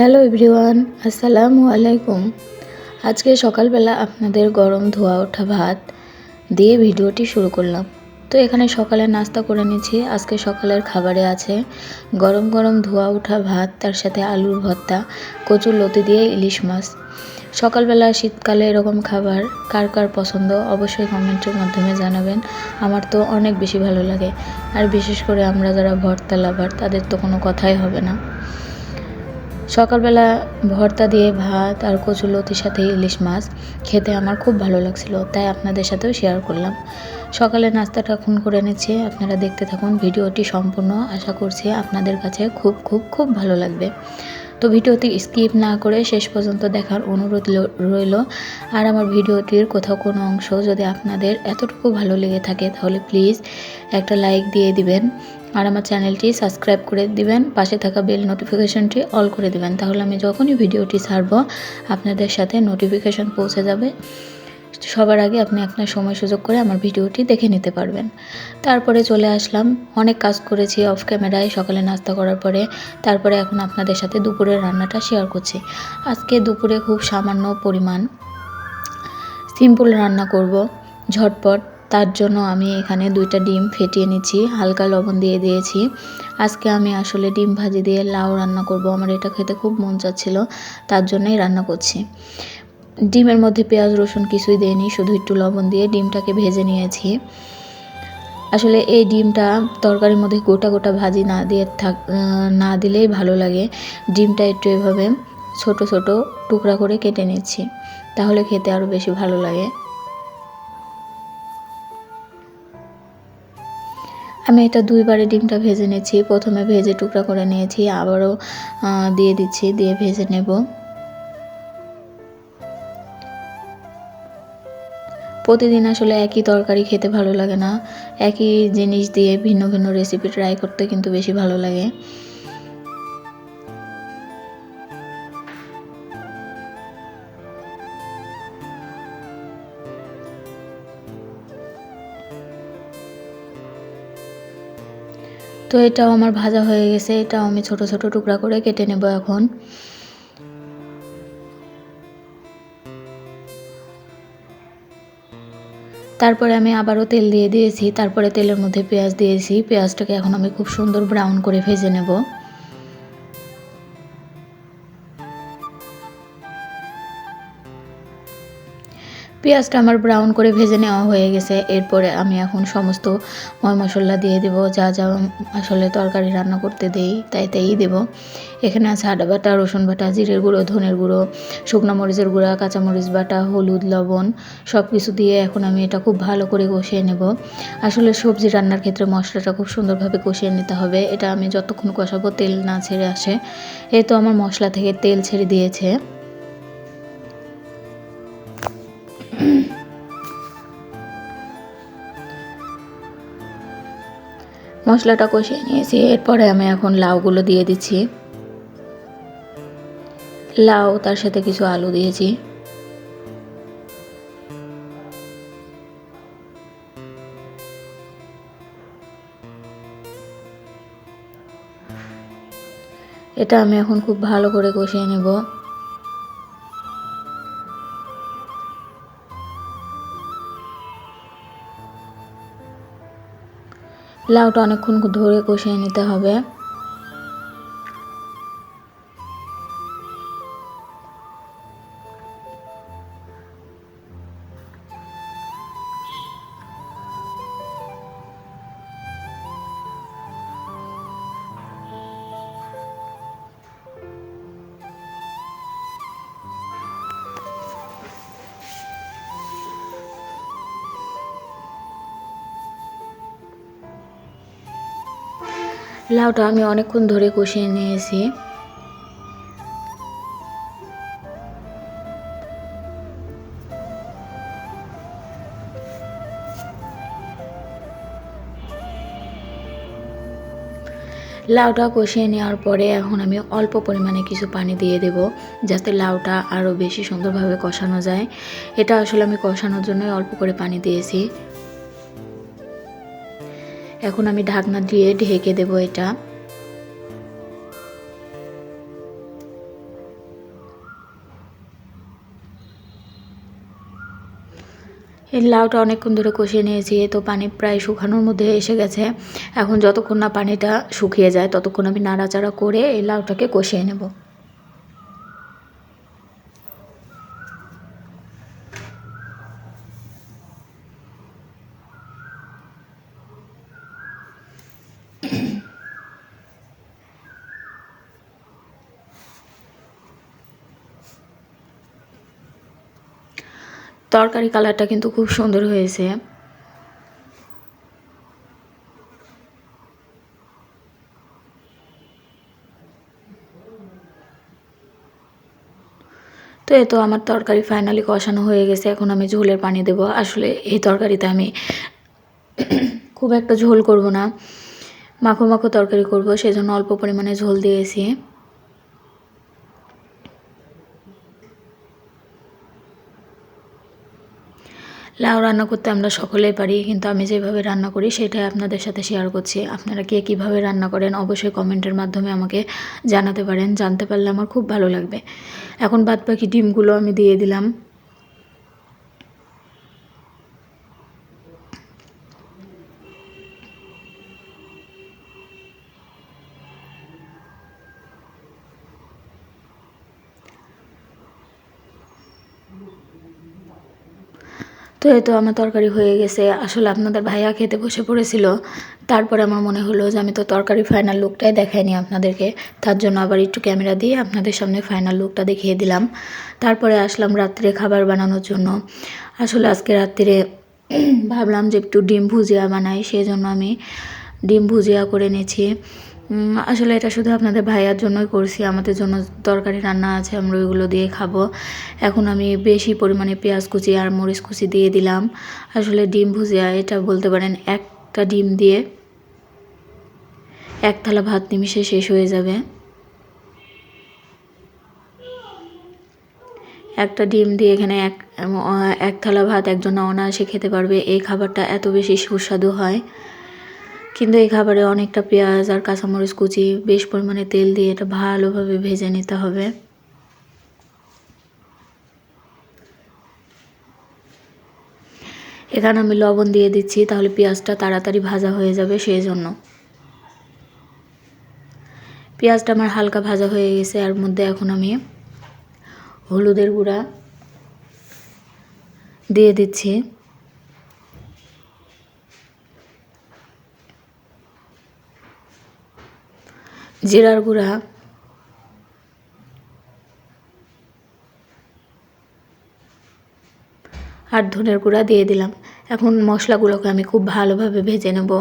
Hello everyone, আসসালামু আলাইকুম। আজকে সকালবেলা আপনাদের গরম ধোয়া ওঠা ভাত দিয়ে ভিডিওটি শুরু করলাম। তো এখানে সকালে নাস্তা করে নিয়েছি। আজকে সকালের খাবারে আছে গরম গরম ধোয়া ওঠা ভাত, তার সাথে আলুর ভর্তা, কচুর লতি দিয়ে ইলিশ মাছ। সকালবেলা শীতকালে এরকম খাবার কার কার পছন্দ অবশ্যই কমেন্টের মাধ্যমে জানাবেন। আমার তো অনেক বেশি ভালো লাগে। আর বিশেষ করে আমরা যারা ভর্তা লাভার, তাদের তো কোনো কথাই হবে না। সকালবেলা ভর্তা দিয়ে ভাত আর কচুলতির সাথে ইলিশ মাছ খেতে আমার খুব ভালো লাগছিল, তাই আপনাদের সাথেও শেয়ার করলাম। সকালে নাস্তাটা খুন করে নিচ্ছি, আপনারা দেখতে থাকুন, ভিডিওটি সম্পূর্ণ আশা করছি আপনাদের কাছে খুব খুব খুব ভালো লাগবে। তো ভিডিওটি স্কিপ না করে শেষ পর্যন্ত দেখার অনুরোধ রইল। আর আমার ভিডিওটির কোথাও কোনো অংশ যদি আপনাদের এতটুকু ভালো লেগে থাকে, তাহলে প্লিজ একটা লাইক দিয়ে দিবেন। আর আমার চ্যানেলটি সাবস্ক্রাইব করে দিবেন, পাশে থাকা বেল নোটিফিকেশনটি অল করে দিবেন। তাহলে আমি যখনই ভিডিওটি ছাড়ব, আপনাদের সাথে নোটিফিকেশন পৌঁছে যাবে। সবার আগে আপনি আপনার সময় সুযোগ করে আমার ভিডিওটি দেখে নিতে পারবেন। তারপরে চলে আসলাম। অনেক কাজ করেছি অফ ক্যামেরায় সকালে নাস্তা করার পরে। তারপরে এখন আপনাদের সাথে দুপুরের রান্নাটা শেয়ার করছি। আজকে দুপুরে খুব সামান্য পরিমাণ সিম্পল রান্না করব, ঝটপট। তার জন্য আমি এখানে দুইটা ডিম ফেটিয়ে নিচ্ছি, হালকা লবণ দিয়ে দিয়েছি। আজকে আমি আসলে ডিম ভাজি দিয়ে লাউ রান্না করব, আমার এটা খেতে খুব মন চাচ্ছিল, তার জন্যই রান্না করছি। ডিমের মধ্যে পেঁয়াজ, রসুন কিছুই দেয়নি শুধু একটু লবণ দিয়ে ডিমটাকে ভেজে নিয়েছি। আসলে এই ডিমটা তরকারির মধ্যে গোটা গোটা ভাজি না দিয়ে থাক না দিলেই ভালো লাগে। ডিমটা একটু এভাবে ছোট ছোট টুকরা করে কেটে নিচ্ছি, তাহলে খেতে আরও বেশি ভালো লাগে। আমি এটা দুইবারে ডিমটা ভেজে নিয়েছি। প্রথমে ভেজে টুকরা করে নিয়েছি, আবারও দিয়ে দিচ্ছি, দিয়ে ভেজে নেব। প্রতিদিন আসলে একই তরকারি খেতে ভালো লাগে না। একই জিনিস দিয়ে ভিন্ন ভিন্ন রেসিপি ট্রাই করতে কিন্তু বেশি ভালো লাগে। তো এটাও আমার ভাজা হয়ে গেছে, এটাও আমি ছোট ছোট টুকরা করে কেটে নেব এখন। তারপরে আমি আবারও তেল দিয়ে দিয়েছি, তারপরে তেলের মধ্যে পেঁয়াজ দিয়েছি, পেঁয়াজটাকে এখন আমি খুব সুন্দর ব্রাউন করে ভেজে নেব। পেঁয়াজটা আমার ব্রাউন করে ভেজে নেওয়া হয়ে গেছে। এরপরে আমি এখন সমস্ত ময় মশলা দিয়ে দেব। যা যা আসলে তরকারি রান্না করতে দেই, তাই তাই দেব। এখানে আছে আদা বাটা, রসুন বাটা, জিরের গুঁড়ো, ধনের গুঁড়ো, শুকনো মরিচের গুঁড়া, কাঁচামরিচ বাটা, হলুদ, লবণ সব কিছু দিয়ে এখন আমি এটা খুব ভালো করে কষিয়ে নেব। আসলে সবজি রান্নার ক্ষেত্রে মশলাটা খুব সুন্দরভাবে কষিয়ে নিতে হবে। এটা আমি যতক্ষণ কষাবো তেল না ছেড়ে আসে। এই তো আমার মশলা থেকে তেল ছেড়ে দিয়েছে। মশলাটা কষিয়ে নিয়েছি। এরপরে আমি এখন লাউগুলো দিয়ে দিচ্ছি। লাউ, তার সাথে কিছু আলু দিয়েছি। এটা আমি এখন খুব ভালো করে কষিয়ে নেব। লাউটা অনেকক্ষণ ধরে কষিয়ে নিতে হবে। লাউটা আমি অনেকক্ষণ ধরে কষিয়ে নিয়েছি। লাউটা কষিয়ে নেওয়ার পরে এখন আমি অল্প পরিমাণে কিছু পানি দিয়ে দেব, যাতে লাউটা আরও বেশি সুন্দরভাবে কষানো যায়। এটা আসলে আমি কষানোর জন্যই অল্প করে পানি দিয়েছি। এখন আমি ঢাকনা দিয়ে ঢেকে দেব এটা। এই লাউটা অনেকক্ষণ ধরে কষিয়ে নিয়েছি তো পানি প্রায় শুকানোর মধ্যে এসে গেছে। এখন যতক্ষণ না পানিটা শুকিয়ে যায়, ততক্ষণ আমি নাড়াচাড়া করে এই লাউটাকে কষিয়ে নেব। তরকারি কালারটা কিন্তু খুব সুন্দর হয়েছে। তো এ তো আমার তরকারি ফাইনালি কষানো হয়ে গেছে, এখন আমি ঝোলের পানি দেব। আসলে এই তরকারিতে আমি খুব একটা ঝোল করব না, মাখো মাখো তরকারি করব, সেজন্য অল্প পরিমাণে ঝোল দিয়েছি। লাউ রান্না করতে আমরা সকলেই পারি, কিন্তু আমি যেভাবে রান্না করি সেটাই আপনাদের সাথে শেয়ার করছি। আপনারা কে কীভাবে রান্না করেন অবশ্যই কমেন্টের মাধ্যমে আমাকে জানাতে পারেন, জানতে পারলে আমার খুব ভালো লাগবে। এখন বাদ বাকি ডিমগুলো আমি দিয়ে দিলাম। তো এই তো আমার তরকারি হয়ে গেছে। আসলে আপনাদের ভাইয়া খেতে বসে পড়েছিল। তারপরে আমার মনে হলো যে আমি তো তরকারি ফাইনাল লুকটাই দেখাইনি আপনাদেরকে। তার জন্য আবার একটু ক্যামেরা দিয়ে আপনাদের সামনে ফাইনাল লুকটা দেখিয়ে দিলাম। তারপরে আসলাম রাত্রে খাবার বানানোর জন্য। আসলে আজকে রাত্রে ভাবলাম যে একটু ডিম ভুজিয়া বানাই সেই জন্য আমি ডিম ভুজিয়া করে নিয়েছি। আসলে এটা শুধু আপনাদের ভাইয়ার জন্যই করছি। আমাদের জন্য তরকারি, রান্না আছে, আমরা ওইগুলো দিয়ে খাব। এখন আমি বেশি পরিমাণে পেঁয়াজ কুচি আর মরিচ কুচি দিয়ে দিলাম। আসলে ডিম ভুজিয়া, এটা বলতে পারেন একটা ডিম দিয়ে এক থালা ভাত নিমিশে শেষ হয়ে যাবে। একটা ডিম দিয়ে এখানে এক এক থালা ভাত, একজন অনায়াসে খেতে পারবে। এই খাবারটা এত বেশি সুস্বাদু হয়। কিন্তু এই খাবারে অনেকটা পেঁয়াজ আর কাঁচামরিচ কুচি, বেশ পরিমাণে তেল দিয়ে এটা ভালোভাবে ভেজে নিতে হবে। এখানে আমি লবণ দিয়ে দিচ্ছি, তাহলে পেঁয়াজটা তাড়াতাড়ি ভাজা হয়ে যাবে সেই জন্য পেঁয়াজটা আমার হালকা ভাজা হয়ে গেছে আর মধ্যে এখন আমি হলুদের গুঁড়া দিয়ে দিচ্ছি। জিরার গুঁড়া আর ধনের গুঁড়া দিয়ে দিলাম। এখন মশলাগুলোকে আমি খুব ভালোভাবে ভেজে নেব।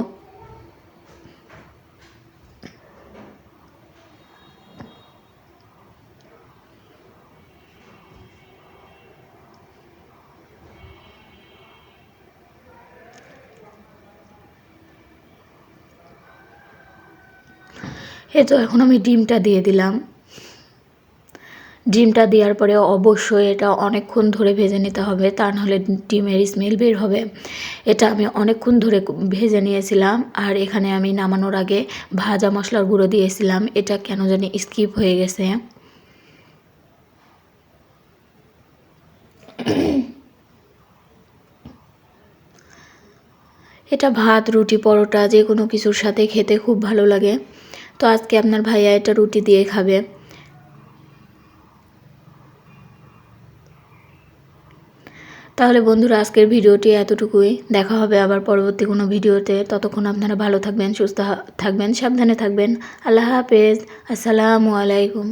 এই তো এখন আমি ডিমটা দিয়ে দিলাম। ডিমটা দেওয়ার পরে অবশ্যই এটা অনেকক্ষণ ধরে ভেজে নিতে হবে, তা নাহলে ডিমের স্মেল বের হবে। এটা আমি অনেকক্ষণ ধরে ভেজে নিয়েছিলাম, আর এখানে আমি নামানোর আগে ভাজা মশলার গুঁড়ো দিয়েছিলাম। এটা কেন জানি স্কিপ হয়ে গেছে। এটা ভাত, রুটি, পরোটা যে কোনো কিছুর সাথে খেতে খুব ভালো লাগে। তো আজকে আপনার ভাইয়া এটা রুটি দিয়ে খাবে। তাহলে বন্ধুরা, আজকের ভিডিওটি এতটুকুই। দেখা হবে আবার পরবর্তী কোনো ভিডিওতে। ততক্ষণ আপনারা ভালো থাকবেন, সুস্থ থাকবেন, সাবধানে থাকবেন। আল্লাহ হাফেজ। আসসালামু আলাইকুম।